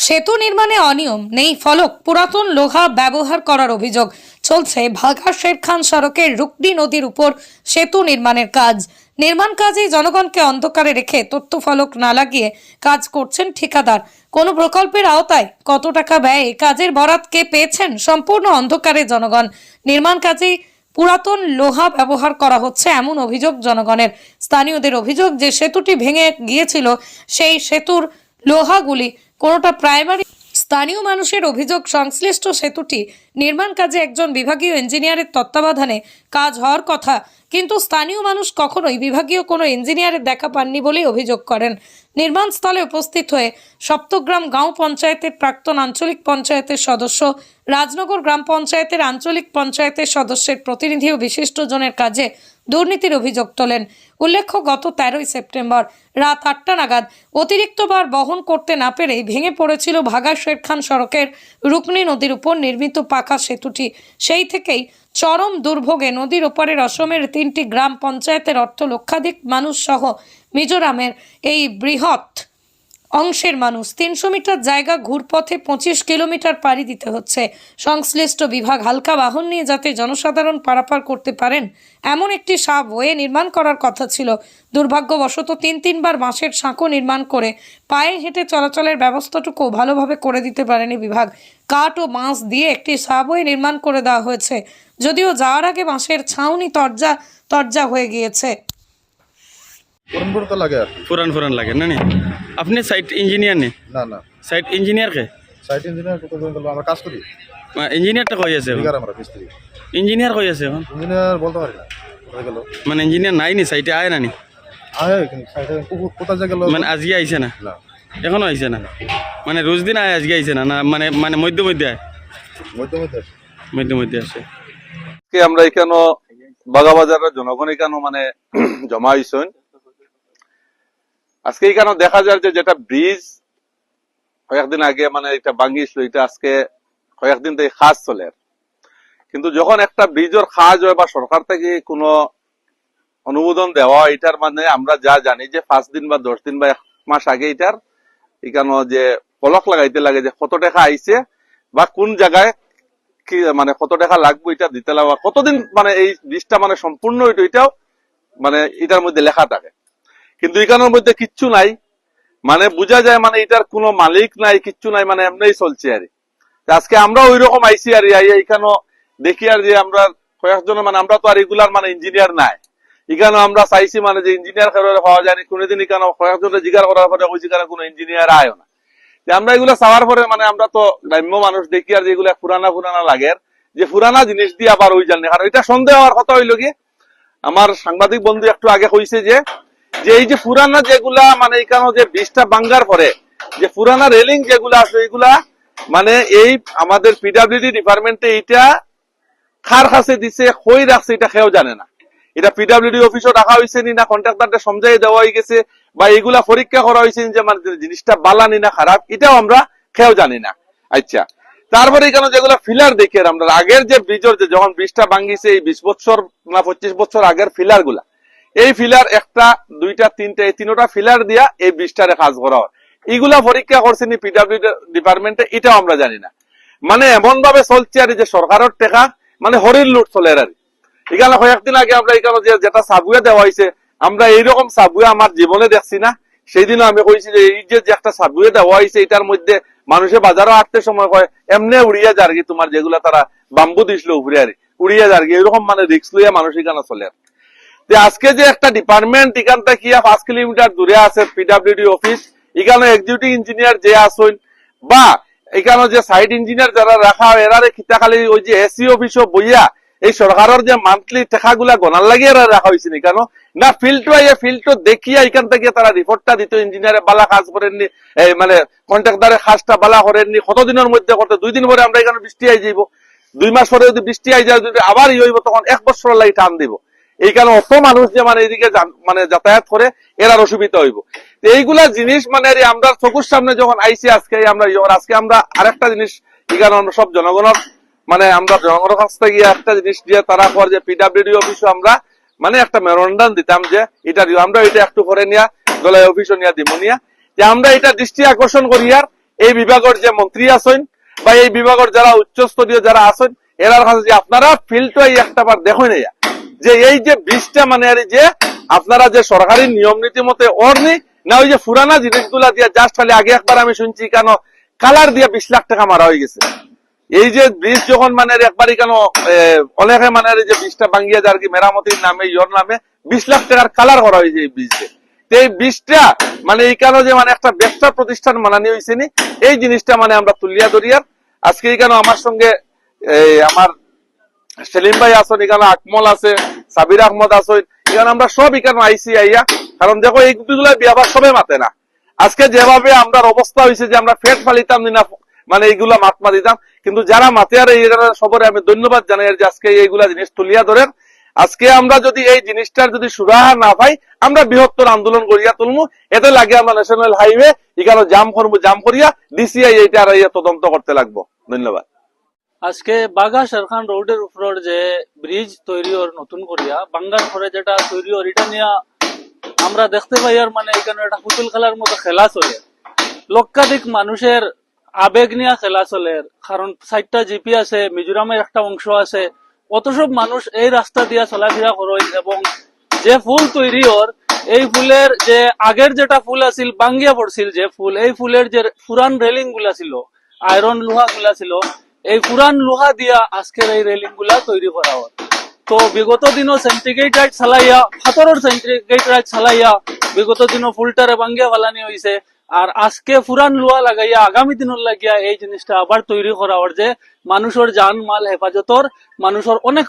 সেতু নির্মাণে অনিয়ম, নেই ফলক, পুরাতন লোহা ব্যবহার করার অভিযোগ। চলছে ভাগা শের খান সড়কের রুকনি নদীর উপর সেতু নির্মাণের কাজ। নির্মাণ কাজে জনগণকে অন্ধকারে রেখে তথ্য ফলক না লাগিয়ে কাজ করছেন ঠিকাদার। কোন প্রকল্পের আওতায় কত টাকা ব্যয়ে কাজের বরাত কে পেয়েছেন সম্পূর্ণ অন্ধকারে জনগণ। নির্মাণ কাজে পুরাতন লোহা ব্যবহার করা হচ্ছে এমন অভিযোগ জনগণের। স্থানীয়দের অভিযোগ যে সেতুটি ভেঙে গিয়েছিল সেই সেতুর লোহাগুলি কোনোটা প্রাইমারি স্থানীয় মানুষের অভিযোগ, সংশ্লিষ্ট সেতুটি নির্মাণ কাজে একজন বিভাগীয় ইঞ্জিনিয়ারের তত্ত্বাবধানে কাজ হওয়ার কথা। কিন্তু স্থানীয় মানুষ কখনোই বিভাগীয় কোনো ইঞ্জিনিয়ারের দেখা পাননি বলেই অভিযোগ করেন। নির্মাণস্থলে উপস্থিত হয়ে সপ্তগ্রাম গাঁও পঞ্চায়েতের প্রাক্তন আঞ্চলিক পঞ্চায়েতের সদস্য, রাজনগর গ্রাম পঞ্চায়েতের আঞ্চলিক পঞ্চায়েতের সদস্যের প্রতিনিধি ও বিশিষ্টজনের কাজে দুর্নীতির অভিযোগ তোলেন। উল্লেখ্য, গত তেরোই সেপ্টেম্বর রাত আটটা নাগাদ অতিরিক্ত বার বহন করতে না পেরে ভেঙে পড়েছিল ভাগা শেরখান সড়কের রুকনি নদীর উপর নির্মিত পাকা সেতুটি। সেই থেকেই চরম দুর্ভোগে নদীর ওপারের অসমের তিনটি গ্রাম পঞ্চায়েতের অর্থ লক্ষাধিক মানুষ সহ মিজোরামের এই বৃহৎ অংশের মানুষ। তিনশো মিটার জায়গা ঘুরপথে পঁচিশ কিলোমিটার পাড়ি দিতে হচ্ছে। সংশ্লিষ্ট বিভাগ হালকা বাহন নিয়ে যাতে জনসাধারণ পারাপার করতে পারেন, এমন একটি সাব ওয়ে নির্মাণ করার কথা ছিল। দুর্ভাগ্যবশত তিন তিনবার বাঁশের সাঁকো নির্মাণ করে পায়ে হেঁটে চলাচলের ব্যবস্থাটুকু ভালোভাবে করে দিতে পারেনি বিভাগ। কাঠ ও বাঁশ দিয়ে একটি সাবওয়ে নির্মাণ করে দেওয়া হয়েছে, যদিও যাওয়ার আগে বাঁশের ছাউনি তরজা তরজা হয়ে গিয়েছে। পুরনপুর তো লাগে আর। কি। পুরান পুরান লাগে না নি? আপনি সাইট ইঞ্জিনিয়ার নি? না না। সাইট ইঞ্জিনিয়ার কে? সাইট ইঞ্জিনিয়ার কত জন আমরা কাজ করি। ইঞ্জিনিয়ারটা কই আছে? এখন বিঘার আমরা মিস্ত্রি। ইঞ্জিনিয়ার কই আছে এখন? ইঞ্জিনিয়ার বলতে পারি না কোথায় গেল? মানে ইঞ্জিনিয়ার নাই নি সাইটে আয় না নি? আয় কিন্তু সাইটে কো- কোথায় যে গেল? মানে আজকে আইছে না? না। এখনও আইছে না? মানে রোজ দিন আয় আজকে আইছে না? না মানে মানে মধ্যে মধ্যে আয়? মধ্যে মধ্যে আছে। মধ্যে মধ্যে আসে আজকে আমরা এখানে বাগাবাজারের জনগণ এখানে মানে জমা হয়েছেন আজকে এখানে দেখা যায় যে যেটা ব্রিজ, কয়েকদিন আগে মানে এটা ভাঙ্গিছিল এটা আজকে কয়েকদিন থেকে কাজ চলে। কিন্তু যখন একটা ব্রিজের কাজ হয় বা সরকার থেকে কোনো অনুমোদন দেওয়া এটার মানে আমরা যা জানি যে পাঁচ দিন বা দশ দিন বা এক মাস আগে এটার এখানে যে পলক লাগাইতে লাগে যে কত টাকা আইছে বা কোন জায়গায় কি মানে কত টাকা লাগবে এটা দিতে লাগবে কতদিন মানে এই লিস্টটা মানে সম্পূর্ণ এটাও মানে এটার মধ্যে লেখা থাকে। কিন্তু এখানের মধ্যে কিচ্ছু নাই। মানে বোঝা যায় মানে এটার কোনো মালিক নাই, কিচ্ছু নাই মানে এমনিই চলছে আর আজকে আমরা ওই রকম আইসি আর এখানে দেখি আর যে আমরা কয়েকজন মানে আমরা তো আর রেগুলার মানে ইঞ্জিনিয়ার নাই। এখানে আমরা চাইছি মানে যে ইঞ্জিনিয়ার কারণে পাওয়া যায়নি কোনোদিন এখানে কয়েকজনের জিজ্ঞাসা করার পরে ওই যেখানে কোনো ইঞ্জিনিয়ার আয় না। আমরা এগুলো চাওয়ার পরে মানে আমরা তো গ্রাম্য মানুষ দেখি আর যেগুলো পুরানা পুরানা লাগে। যে পুরানা জিনিস দিয়ে আবার ওই জানি। কারণ এটা সন্দেহ হওয়ার কথা হইল কি, আমার সাংবাদিক বন্ধু একটু আগে কইছে যে যে এই যে পুরানা যেগুলা মানে এখানে যে বীজটা ভাঙ্গার পরে, যে পুরানা রেলিং যেগুলা আছে, এগুলা মানে এই আমাদের পিডাব্লিউডি ডিপার্টমেন্টে এইটা খার কাছে দিছে কই রাখছে, এটা কেউ জানে না। এটা পিডাব্লিউডি অফিসও রাখা হয়েছে নি না কন্ট্রাক্টরটা সমঝাই দেওয়া হয়ে গেছে, বা এগুলা পরীক্ষা করা হয়েছে যে মানে জিনিসটা বালানি না খারাপ, এটাও আমরা কেউ জানি না। আচ্ছা তারপরে এখানে যেগুলো ফিলার দেখি, আমরা আগের যে ব্রিজের যে, যখন ব্রিজটা ভাঙ্গিছে, এই বিশ বছর না পঁচিশ বছর আগের ফিলারগুলা এই ফিলার একটা, দুইটা, তিনটা, এই তিনটা ফিলার দিয়া এই ব্রিজটারে কাজ করা হয়। এগুলা পরীক্ষা করছেন পিডাব্লিউ ডিপার্টমেন্টে এটাও আমরা জানি না। মানে এমন ভাবে চলছে আর যে সরকারের টেকা মানে হরির লুট চলে আর এখানে কয়েকদিন আগে আমরা এখানে যেটা সাবুয়ে দেওয়া হয়েছে, আমরা এইরকম সাবুয়ে আমার জীবনে দেখছি না। সেই দিনও আমি কইছি যে এই যে একটা সাবুয়ে দেওয়া হয়েছে, এটার মধ্যে মানুষে বাজারও আটতে সময় কয় এমনি উড়িয়া যার তোমার যেগুলা তারা বাম্বু দিছিল উপরে আর উড়িয়া যার এরকম মানে রিক্স লইয়া মানুষ এখানে চলে আর। যে আজকে যে একটা ডিপার্টমেন্ট এখান থেকে পাঁচ কিলোমিটার দূরে আছে পিডাব্লিউডি অফিস এখানে এক্সিকিউটিভ ইঞ্জিনিয়ার যে আসুন, বা এখানে যে সাইড ইঞ্জিনিয়ার যারা রাখা হয় এরারে খিতা ওই যে এসি অফিসও বইয়া এই সরকারের যে মান্থলি টাকাগুলা গনার লাগে এরা রাখা হয়েছে কেন না ফিল্ড আইয়া ফিল্ড দেখিয়া এখান থেকে তারা রিপোর্টটা দিত ইঞ্জিনিয়ারে বালা কাজ করেননি, এই মানে কন্ট্রাক্টারে কাজটা বালা করেননি, কতদিনের মধ্যে করতে, দুই দিন পরে আমরা এখানে বৃষ্টি আই যাইব। দুই মাস পরে যদি বৃষ্টি আই যায়, যদি আবার ই হইব, তখন এক বছর লাগে টান দিব। এই কারণে অত মানুষ যে মানে এদিকে মানে যাতায়াত করে, এরার অসুবিধা হইব। এইগুলা জিনিস মানে আমরা চকুর সামনে যখন আইসি আজকে আমরা আজকে আমরা আরেকটা জিনিস এখানে আমরা সব জনগণের মানে আমরা জনগণের কাছ থেকে একটা জিনিস দিয়ে তারা পর যে পিডাব্লিউডি অফিসে আমরা মানে একটা মেমোরান্ডাম দিতাম যে এটা আমরা এটা একটু করে নিয়া দলের অফিসও নিয়া দিব নিয়া। যে আমরা এটা দৃষ্টি আকর্ষণ করি আর এই বিভাগের যে মন্ত্রী আছেন বা এই বিভাগের যারা উচ্চস্তরীয় যারা আছেন, এরার কাছে যে আপনারা ফিল্ডটাই একটা বার দেখুন না যে এই যে বীজটা মানে আর যে আপনারা যে সরকারি নিয়ম নীতি মতে অর্নি, না ওই যে ফুরানা জিনিসগুলা দিয়ে জাস্ট খালি আগে একবার আমি শুনছি কেন কালার দিয়ে বিশ লাখ টাকা মারা হয়ে গেছে। এই যে ব্রিজ যখন মানে একবারই কেন অনেকে মানে যে ব্রিজটা ভাঙ্গিয়ে যার কি মেরামতির নামে, ইয়র নামে, বিশ লাখ টাকার কালার করা হয়েছে এই ব্রিজে এই ব্রিজটা মানে এই কারণে যে মানে একটা ব্যবসা প্রতিষ্ঠান মানানি হয়েছে নি, এই জিনিসটা মানে আমরা তুলিয়া ধরিয়ার। আজকে এই কেন আমার সঙ্গে আমার সেলিম ভাই আছেন, এখানে আকমল আছে, সাবির আহমদ আছেন, এখানে আমরা সব এখানে আইসি আইয়া, কারণ দেখো এই গুলা বিয়াবার সবে মাতে না। আজকে যেভাবে আমরা অবস্থা হয়েছে যে আমরা ফেট ফালিতাম না মানে এইগুলা মাতমা দিতাম কিন্তু যারা মাতে আর এই সবরে আমি ধন্যবাদ জানাই যে আজকে এইগুলা জিনিস তুলিয়া ধরেন। আজকে আমরা যদি এই জিনিসটার যদি সুরাহা না পাই, আমরা বৃহত্তর আন্দোলন করিয়া তুলমু। এতে লাগে আমরা ন্যাশনাল হাইওয়ে এখানে জাম করব জাম করিয়া ডিসিআই এইটা আর তদন্ত করতে লাগবো। ধন্যবাদ। আজকে বাগা শেরখান রোডের উপর যে ব্রিজ তৈরি ওর নতুন করিয়া বাঙ্গাল ঘরে যেটা তৈরি ওর এটা নিয়ে আমরা দেখতে পাই আর মানে এখানে একটা পুতুল খেলার মতো খেলা চলে। লক্ষাধিক মানুষের আবেগ নিয়ে খেলা চলে, কারণ সাইডটা জিপি আছে, মিজোরামের একটা অংশ আছে। অত সব মানুষ এই রাস্তা দিয়া চলাফেরা করই এবং যে ফুল তৈরি ওর এই ফুলের যে আগের যেটা ফুল আছিল বাঙ্গিয়া পড়ছিল যে ফুল, এই ফুলের যে পুরান রেলিংগুলা ছিল আয়রন লোহা গুলা ছিল এই পুরান লোহা দিয়া আজকের এই রেলিংগুলা তৈরি করা হয়। তো বিগত দিনও সেন্ট্রিগেট রাইট চালাইয়া ফাতরের সেন্ট্রিগেট রাইট চালাইয়া বিগত দিনও ফুলটারে ভাঙ্গিয়া ফালানি হয়েছে আর আজকে পুরান লোহা লাগাইয়া আগামী দিনের লাগিয়া এই জিনিসটা আবার তৈরি করা হয় যে মানুষের জান মাল হেফাজতর মানুষের অনেক